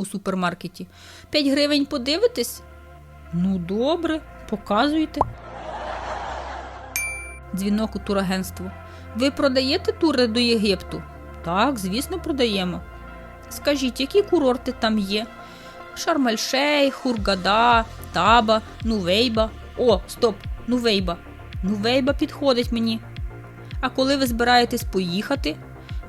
у супермаркеті. П'ять гривень подивитесь? Ну, добре, показуйте. Дзвінок у турагентство. Ви продаєте тури до Єгипту? Так, звісно, продаємо. Скажіть, які курорти там є? Шармель-Шейх, Хургада, Таба, Нувейба. О, стоп, Нувейба. Нувейба підходить мені. А коли ви збираєтесь поїхати?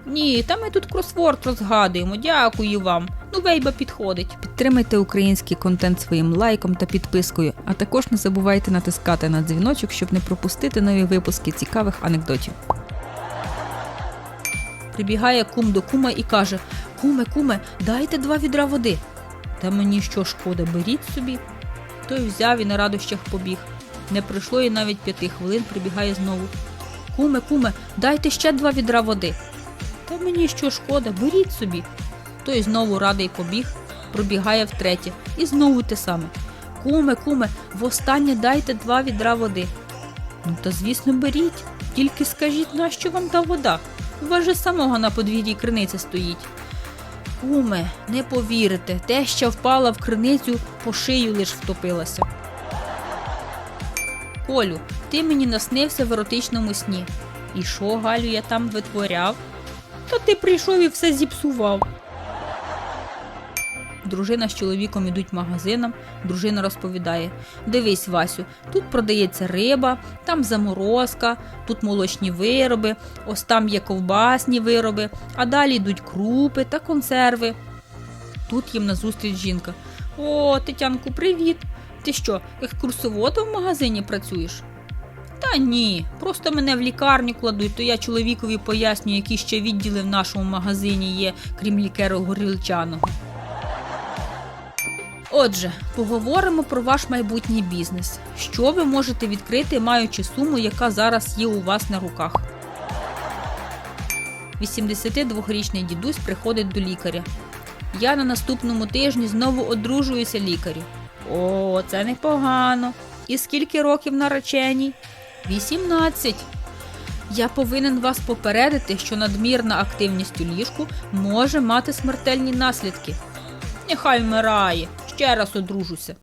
Ні, та ми тут кросворд розгадуємо. Дякую вам. Нувейба підходить. Підтримайте український контент своїм лайком та підпискою, а також не забувайте натискати на дзвіночок, щоб не пропустити нові випуски цікавих анекдотів. Прибігає кум до кума і каже: Куме, куме, дайте два відра води. Та мені що шкода, беріть собі. Той взяв і на радощах побіг. Не пройшло і навіть п'яти хвилин, прибігає знову. Куме, куме, дайте ще два відра води. Та мені що шкода, беріть собі. Той знову радий побіг, пробігає втретє, і знову те саме. Куме, куме, востаннє дайте два відра води. Ну та звісно, беріть. Тільки скажіть, нащо вам та вода? У вас же самого на подвір'ї криниця стоїть. Куме, не повірите, те, що впала в криницю, по шию лиш втопилася. Колю, ти мені наснився в еротичному сні. І що, Галю, я там витворяв? Та ти прийшов і все зіпсував. Дружина з чоловіком ідуть магазином. Дружина розповідає: Дивись, Васю, тут продається риба, там заморозка, тут молочні вироби, ось там є ковбасні вироби, а далі йдуть крупи та консерви. Тут їм назустріч жінка. О, Тетянку, привіт! Ти що, екскурсоводом в магазині працюєш? Та ні, просто мене в лікарню кладуть, то я чоловікові пояснюю, які ще відділи в нашому магазині є, крім лікеру горілчаного. Отже, поговоримо про ваш майбутній бізнес. Що ви можете відкрити, маючи суму, яка зараз є у вас на руках? 82-річний дідусь приходить до лікаря. Я на наступному тижні знову одружуюся лікарю. О, це непогано. І скільки років нареченій? 18. Я повинен вас попередити, що надмірна активність у ліжку може мати смертельні наслідки. Нехай вмирає, ще раз одружуся.